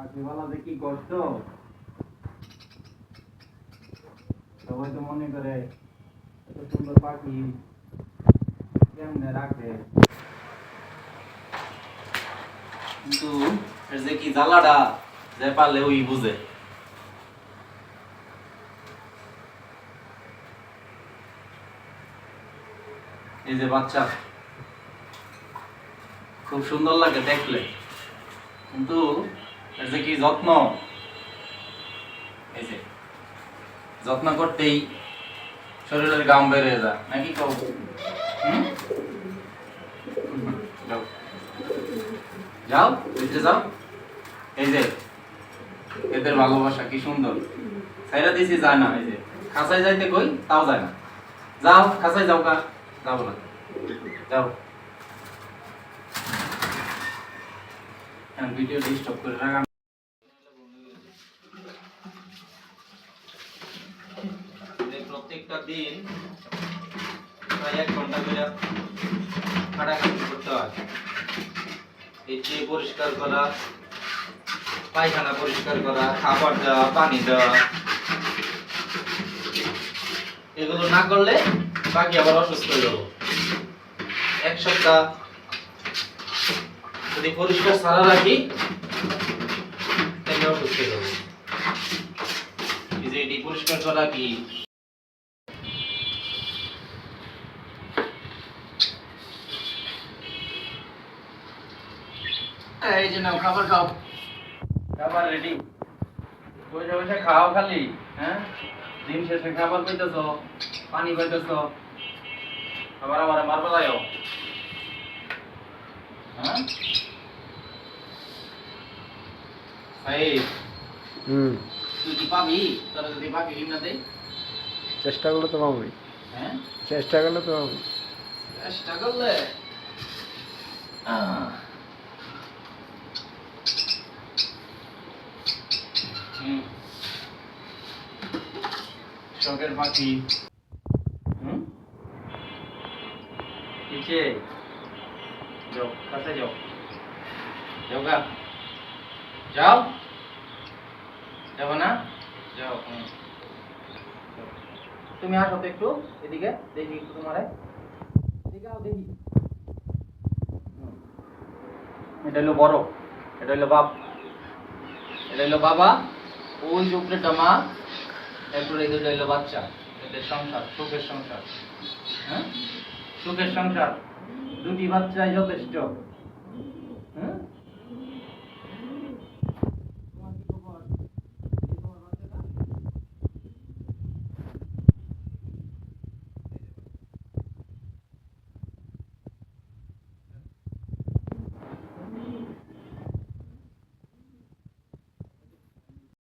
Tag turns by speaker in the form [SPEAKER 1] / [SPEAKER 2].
[SPEAKER 1] পাখিওয়ালা কি কষ্ট সবাই তো মনে করে, এত সুন্দর পাখি, কেমনে রাখে কিন্তু যে কি জ্বালাটা, যে পারলে ওই বুঝে। এই যে বাচ্চা, খুব সুন্দর লাগে দেখলে। কিন্তু এর কি যত্ন। এই যে, যত্ন করতেই শরীরের গাম বেড়ে যায়। নাকি হুম? যাও। বুঝতে যাও। এই যে, এদের ভালোবাসা কি সুন্দর। সাইরা দিছি যায় না, এই যে। খাসায় যাইতে কই? তাও যায় না। যাও খাসায় যাও কা যাও না যাও। ভিডিও করে রাখা। প্রত্যেকটা দিন প্রায় এক ঘণ্টা করে খাটাখাটি করতে হয়। এই যে পরিষ্কার করা, পায়খানা পরিষ্কার করা, খাবার দেওয়া, পানি দেওয়া, এগুলো না করলে বাকি আবার অসুস্থ হয়ে যাব। এক সপ্তাহ যদি পরিষ্কার সারা রাখি তাহলে অসুস্থ হয়ে যাব এই যে এটি পরিষ্কার করা কি? এই যে নাও খাবার খাও। খাবার রেডি বসে বসে খাও খালি হ্যাঁ? দিন শেষে খাবার পাইতেছ পানি পাইতেছ। আবার আমার মারবা যাও হ্যাঁ? সাইদ
[SPEAKER 2] হুম।
[SPEAKER 1] তুই কি পাবি? তোরা যদি পাখি কিনা দেই
[SPEAKER 2] চেষ্টা করলে তো পাবই।
[SPEAKER 1] হ্যাঁ?
[SPEAKER 2] চেষ্টা করলে তো পাবই।
[SPEAKER 1] চেষ্টা করলে? শখের পাখি। হুম? যাও কাছে যাও। যাও গা। যাও। যাব না? যাও তুমি আসো তো একটু এদিকে, দেখি একটু এদিকে আও দেখি। এটা হলো বড়, এটা হলো বাপ, এটা হলো বাবা, ওই যে উপরেটা মা দুটো হলো বাচ্চা, এদের সংসার, সুখের সংসার। হ্যাঁ? সুখের সংসার, দুটি বাচ্চাই যথেষ্ট। হ্যাঁ